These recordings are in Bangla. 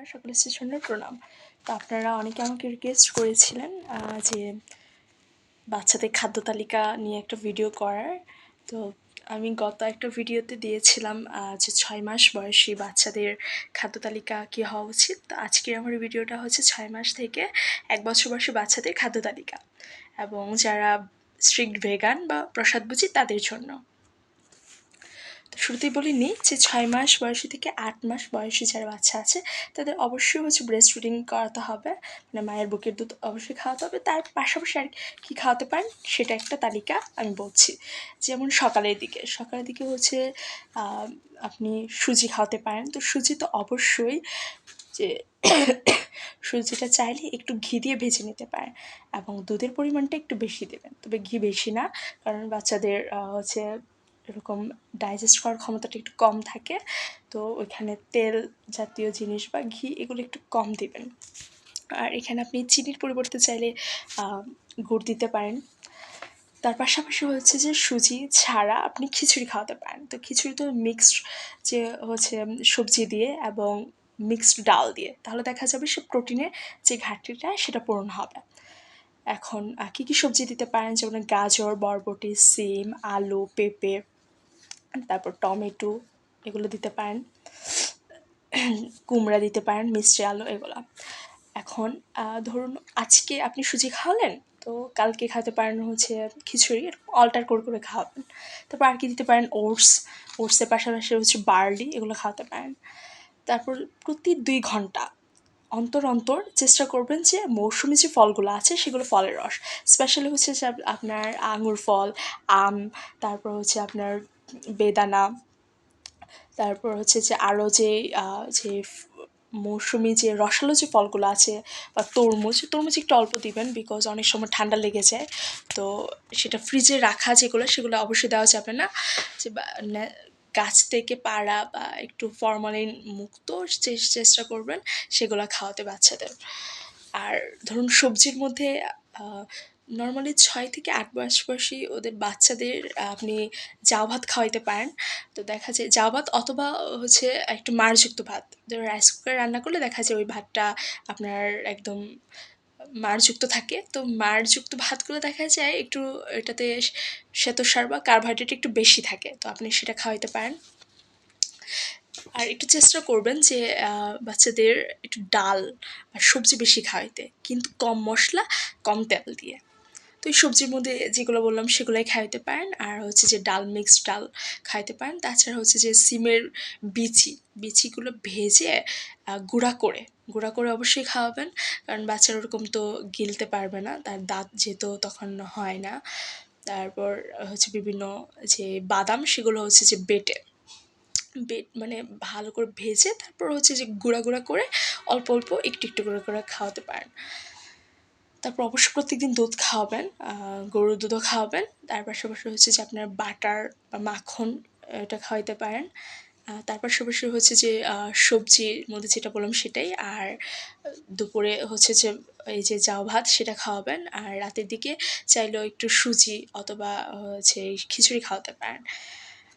আপনার সকলের জন্য প্রণাম। তো আপনারা অনেকে আমাকে রিকোয়েস্ট করেছিলেন যে বাচ্চাদের খাদ্য তালিকা নিয়ে একটা ভিডিও করার। তো আমি গত একটা ভিডিওতে দিয়েছিলাম যে ছয় মাস বয়সী বাচ্চাদের খাদ্য তালিকা কী হওয়া উচিত। তো আজকের আমার ভিডিওটা হচ্ছে ছয় মাস থেকে এক বছর বয়সী বাচ্চাদের খাদ্য তালিকা। এবং যারা স্ট্রিক্ট ভেগান বা প্রসাদভুজি তাদের জন্য। শুরুতেই বলিনি যে ছয় মাস বয়সী থেকে আট মাস বয়সী যারা বাচ্চা আছে, তাদের অবশ্যই হচ্ছে ব্রেস্ট ফিডিং করাতে হবে। মানে মায়ের বুকের দুধ অবশ্যই খাওয়াতে হবে। তার পাশাপাশি আর কী খাওয়াতে পারেন সেটা একটা তালিকা আমি বলছি। যেমন সকালের দিকে সকালের দিকে হচ্ছে আপনি সুজি খাওয়াতে পারেন। তো সুজি তো অবশ্যই যে সুজিটা চাইলে একটু ঘি দিয়ে ভেজে নিতে পারেন এবং দুধের পরিমাণটা একটু বেশি দেবেন। তবে ঘি বেশি না, কারণ বাচ্চাদের হচ্ছে এরকম ডাইজেস্ট করার ক্ষমতাটা একটু কম থাকে, তো ওইখানে তেল জাতীয় জিনিস বা ঘি এগুলো একটু কম দিবেন। আর এখানে আপনি চিনির পরিবর্তে চাইলে গুড় দিতে পারেন। তার পাশাপাশি হচ্ছে যে সুজি ছাড়া আপনি খিচুড়ি খাওয়াতে পারেন। তো খিচুড়ি তো মিক্সড যে হচ্ছে সবজি দিয়ে এবং মিক্সড ডাল দিয়ে, তাহলে দেখা যাবে সে প্রোটিনের যে ঘাটতিটা সেটা পূরণ হবে। এখন কী কী সবজি দিতে পারেন? যেমন গাজর, বরবটি, সিম, আলু, পেঁপে তারপর টমেটো এগুলো দিতে পারেন। কুমড়া দিতে পারেন, মিষ্টি আলু এগুলো। এখন ধরুন আজকে আপনি সুজি খাওয়ালেন, তো কালকে খাওয়াতে পারেন হচ্ছে খিচুড়ি অল্টার করে করে খাওয়াবেন। তারপর আর কি দিতে পারেন ওটস, ওটসের পাশাপাশি হচ্ছে বার্লি এগুলো খাওয়াতে পারেন। তারপর প্রতি দুই ঘণ্টা অন্তর অন্তর চেষ্টা করবেন যে মৌসুমি যে ফলগুলো আছে সেগুলো ফলের রস। স্পেশালি হচ্ছে যে আপনার আঙুর ফল, আম, তারপর হচ্ছে আপনার বেদানা, তারপর হচ্ছে যে আরও যে যে মৌসুমি যে রসালো যে ফলগুলো আছে বা তরমুজ তরমুজ একটু অল্প দিবেন বিকজ অনেক সময় ঠান্ডা লেগে যায়। তো সেটা ফ্রিজে রাখা যেগুলো সেগুলো অবশ্যই দেওয়া যাবে না। যে গাছ থেকে পাড়া বা একটু ফরমালিন মুক্ত চেষ্টা করবেন, সেগুলো খাওয়াতে বাচ্চাদের। আর ধরুন সবজির মধ্যে নর্মালি ছয় থেকে আট বয়স বয়সী ওদের বাচ্চাদের, আপনি জাউ ভাত খাওয়াইতে পারেন। তো দেখা যায় জাউ ভাত অথবা হচ্ছে একটু মারযুক্ত ভাত। ধরুন রাইস কুকারে রান্না করলে দেখা যায় ওই ভাতটা আপনার একদম মাড়যুক্ত থাকে। তো মারযুক্ত ভাতগুলো দেখা যায় একটু এটাতে শ্বেতসার বা কার্বোহাইড্রেট একটু বেশি থাকে। তো আপনি সেটা খাওয়াইতে পারেন। আর একটু চেষ্টা করবেন যে বাচ্চাদের একটু ডাল আর সবজি বেশি খাওয়াইতে। কিন্তু কম মশলা, কম তেল দিয়ে। তো এই সবজির মধ্যে যেগুলো বললাম সেগুলোই খাইতে পারেন। আর হচ্ছে যে ডাল মিক্সড ডাল খাইতে পারেন। তাছাড়া হচ্ছে যে সিমের বিচি, বিচিগুলো ভেজে গুঁড়া করে গুঁড়া করে অবশ্যই খাওয়াবেন। কারণ বাচ্চারা ওরকম তো গিলতে পারবে না, তার দাঁত যেহেতু তখন হয় না। তারপর হচ্ছে বিভিন্ন যে বাদাম, সেগুলো হচ্ছে যে বেটে, বেট মানে ভালো করে ভেজে তারপর হচ্ছে যে গুঁড়া গুঁড়া করে অল্প অল্প একটু একটু করে করে খাওয়াতে পারেন। তারপর অবশ্যই প্রত্যেকদিন দুধ খাওয়াবেন গরুর দুধও খাওয়াবেন। তার পাশাপাশি হচ্ছে যে আপনার বাটার বা মাখন, এটা খাওয়াইতে পারেন। তার পাশাপাশি হচ্ছে যে সবজির মধ্যে যেটা বললাম সেটাই। আর দুপুরে হচ্ছে যে, এই যে জাউ ভাত সেটা খাওয়াবেন। আর রাতের দিকে চাইলেও একটু সুজি অথবা হচ্ছে খিচুড়ি খাওয়াতে পারেন।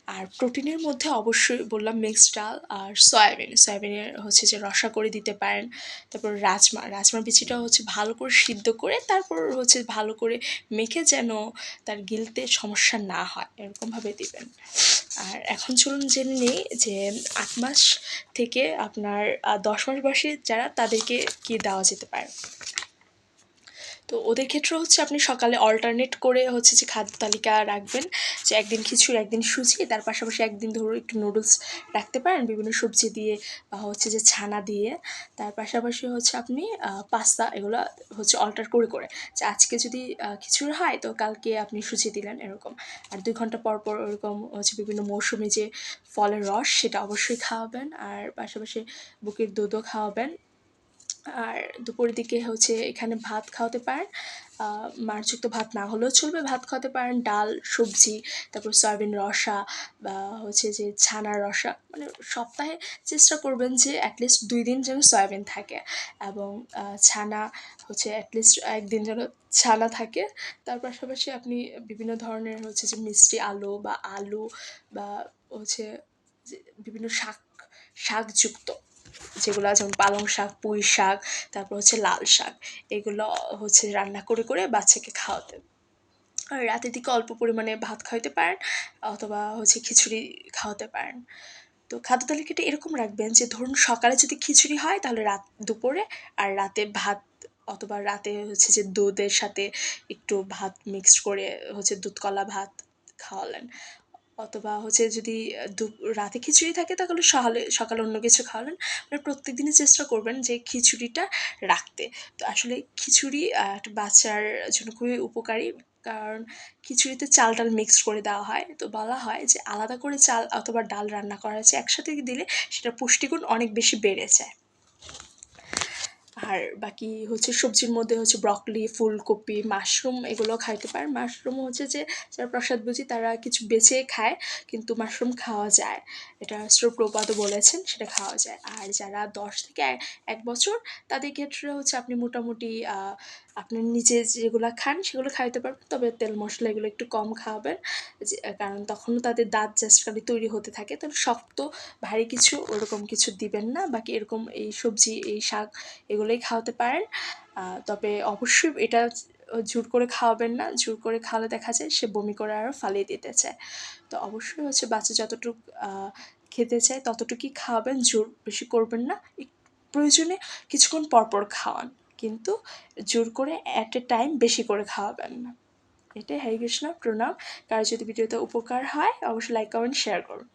আর প্রোটিনের মধ্যে অবশ্যই বললাম মিক্সড ডাল আর সয়াবিন। সয়াবিনের হচ্ছে যে রসা করে দিতে পারেন। তারপর রাজমা, রাজমার বিচিটা হচ্ছে ভালো করে সিদ্ধ করে তারপর হচ্ছে ভালো করে মেখে যেন তার গিলতে সমস্যা না হয়, এরকমভাবে দিবেন। আর এখন চলুন জেনে নিই যে আট মাস থেকে আপনার দশ মাস বয়সী যারা তাদেরকে কি দেওয়া যেতে পারে। তো ওদের ক্ষেত্রে হচ্ছে আপনি সকালে অল্টারনেট করে হচ্ছে যে খাদ্য তালিকা রাখবেন। যে একদিন খিচুড়ি, একদিন সুজি, তার পাশাপাশি একদিন ধরুন একটু নুডলস রাখতে পারেন, বিভিন্ন সবজি দিয়ে বা হচ্ছে যে ছানা দিয়ে। তার পাশাপাশি হচ্ছে আপনি পাস্তা এগুলো হচ্ছে অল্টার করে করে। যে আজকে যদি খিচুড়ি হয়, তো কালকে আপনি সুজি দিলেন এরকম। আর দুই ঘণ্টা পর পর ওরকম হচ্ছে বিভিন্ন মৌসুমি যে ফলের রস, সেটা অবশ্যই খাওয়াবেন। আর পাশাপাশি বুকের দুধও খাওয়াবেন। আর দুপুরের দিকে হচ্ছে এখানে ভাত খাওয়াতে পারেন। আহ, মাড়যুক্ত ভাত না হলেও চলবে ভাত খাওয়াতে পারেন। ডাল সবজি তারপর সয়াবিন রসা বা হচ্ছে যে ছানার রসা। মানে সপ্তাহে চেষ্টা করবেন যে অ্যাটলিস্ট দুই দিন যেন সয়াবিন থাকে এবং ছানা হচ্ছে অ্যাটলিস্ট একদিন যেন ছানা থাকে। তার পাশাপাশি আপনি বিভিন্ন ধরনের হচ্ছে যে মিষ্টি আলু বা আলু বা হচ্ছে বিভিন্ন শাক শাকযুক্ত যেগুলো যেমন পালং শাক, পুঁই শাক, তারপর হচ্ছে লাল শাক, এগুলো হচ্ছে রান্না করে করে বাচ্চাকে খাওয়াতে। আর রাতের দিকে অল্প পরিমাণে ভাত খাওয়াতে পারেন, অথবা হচ্ছে খিচুড়ি খাওয়াতে পারেন। তো খাদ্য তালিকাটা এরকম রাখবেন যে, ধরুন সকালে যদি খিচুড়ি হয়, তাহলে রাত দুপুরে, আর রাতে ভাত, অথবা রাতে হচ্ছে যে দুধের সাথে একটু ভাত মিক্সড করে হচ্ছে দুধ কলা ভাত খাওয়ালেন। অথবা হচ্ছে যদি রাতে খিচুড়ি থাকে তাহলে সকালে সকালে অন্য কিছু খাওয়ালেন মানে প্রত্যেক দিনই চেষ্টা করবেন যে খিচুড়িটা রাখতে। তো আসলে খিচুড়ি একটা বাচ্চার জন্য খুবই উপকারী। কারণ খিচুড়িতে চাল টাল মিক্সড করে দেওয়া হয়। তো বলা হয় যে আলাদা করে চাল অথবা ডাল রান্না করা হয়েছে একসাথে দিলে সেটা পুষ্টিগুণ অনেক বেশি বেড়ে যায়। আর বাকি হচ্ছে সবজির মধ্যে হচ্ছে ব্রকলি ফুলকপি মাশরুম এগুলো খাইতে পারেন মাশরুম হচ্ছে যে যারা প্রসাদ বুঝি তারা কিছু বেছে খায়, কিন্তু মাশরুম খাওয়া যায়। এটা প্রপাতও বলেছেন, সেটা খাওয়া যায়। আর যারা দশ থেকে এক বছর, তাদের ক্ষেত্রে হচ্ছে আপনি মোটামুটি আপনি নিজে যেগুলো খান সেগুলো খাইতে পারবেন। তবে তেল মশলা এগুলো একটু কম খাওয়াবেন কারণ তখনও তাদের দাঁত জাস্ট খালি তৈরি হতে থাকে। তবে শক্ত, ভারী কিছু ওরকম কিছু দিবেন না। বাকি এরকম এই সবজি, এই শাক এগুলোই খাওয়াতে পারেন। তবে অবশ্যই এটা জোর করে খাওয়াবেন না। জোর করে খাওয়ালে দেখা যায় সে বমি করে আরও ফালিয়ে দিতে চায়। তো অবশ্যই হচ্ছে বাচ্চা যতটুকু খেতে চায় ততটুকুই খাওয়াবেন, জোর বেশি করবেন না। প্রয়োজনে কিছুক্ষণ পরপর খাওয়ান। কিন্তু জোর করে অ্যাট এ টাইম বেশি করে খাওয়াবেন না। এটাই হরে কৃষ্ণ প্রণাম। কারও যদি ভিডিওতে উপকার হয়, অবশ্যই লাইক কমেন্ট শেয়ার করুন।